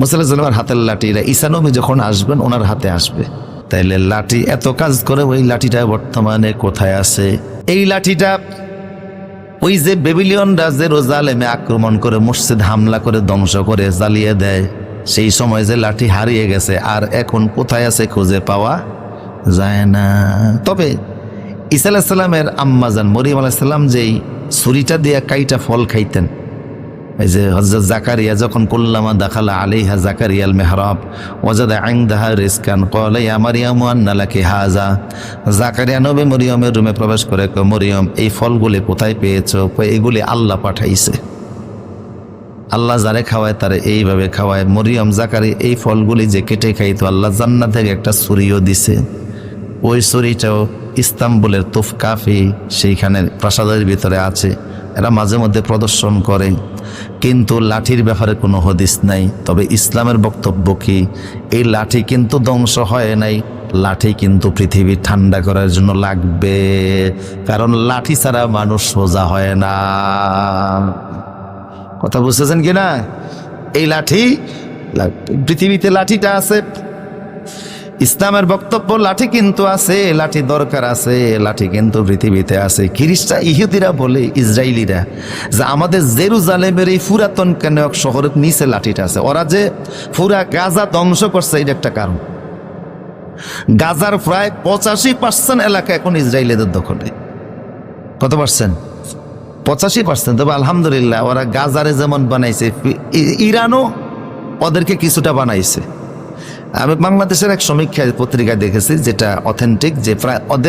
মুসাল্লামের হাতের লাঠিরা ঈসানবী যখন আসবেন, ওনার হাতে আসবে। তাইলে লাঠি, এত কাজ করে ওই লাঠিটা বর্তমানে কোথায় আছে? এই লাঠিটা, ওই যে বেবিলিয়নরা যে রোজালেমে আক্রমণ করে, মসজিদ হামলা করে, ধ্বংস করে, জ্বালিয়ে দেয়, সেই সময় যে লাঠি হারিয়ে গেছে, আর এখন কোথায় আছে খুঁজে পাওয়া যায় না। তবে ঈসা আলাহিসাল্লামের আম্মাজান মরিয়ম আলাহিসাল্লাম যেই ছুরিটা দিয়ে কাইটা ফল খাইতেন যে হজরত জাকারিয়া যখন কুল্লামা দাখালা আলিহা জাকারিয়াল মেহরাব ওজাদা আইংদাহা রিসকান কলাই আমারিয়াম আন্নালাকে হাজা জাকারিয়া নবী মরিয়মের রুমে প্রবেশ করে মরিয়ম, এই ফলগুলি কোথায় পেয়েছ? এগুলি আল্লাহ পাঠাইছে। আল্লাহ যারে খাওয়ায় তারে এইভাবে খাওয়ায়। মরিয়ম জাকারি এই ফলগুলি যে কেটে খাইতো, আল্লাহ জান্নাত থেকে একটা ছুরিও দিছে। ওই ছুরিটাও ইস্তাম্বুলের তুফ কাফি সেইখানে প্রাসাদের ভিতরে আছে। এরা মাঝে মধ্যে প্রদর্শন করে, কিন্তু লাঠির ব্যাপারে কোনো হদিস নাই। তবে ইসলামের বক্তব্য কি? এই লাঠি কিন্তু ধ্বংস হয় নাই, লাঠি কিন্তু পৃথিবী ঠান্ডা করার জন্য লাগবে, কারণ লাঠি ছাড়া মানুষ সোজা হয় না। কথা বুঝতেছেন কি না? এই লাঠি পৃথিবীতে লাঠিটা আছে ইসলামের বক্তব্য, লাঠি কিন্তু আছে, লাঠি দরকার আছে, লাঠি কিন্তু পৃথিবীতে আছে। খ্রিস্টা ইহুদিরা বলে, ইসরায়েলিরা, যে আমাদের জেরুজালেমের এই পুরাতন কেন শহরের নিচে লাঠিটা আছে। ওরা যে পুরা গাজা ধ্বংস করছে এটা একটা কারণ। গাজার প্রায় পঁচাশি পার্সেন্ট এলাকা এখন ইসরায়েলিদের দখলে। কত পার্সেন্ট পঁচাশি পার্সেন্ট তবে আলহামদুলিল্লাহ, ওরা গাজারে যেমন বানাইছে ইরানও ওদেরকে কিছুটা বানাইছে। আমি বাংলাদেশের এক সমীক্ষা পত্রিকায় দেখেছি যেটা অথেন্টিক যে প্রায়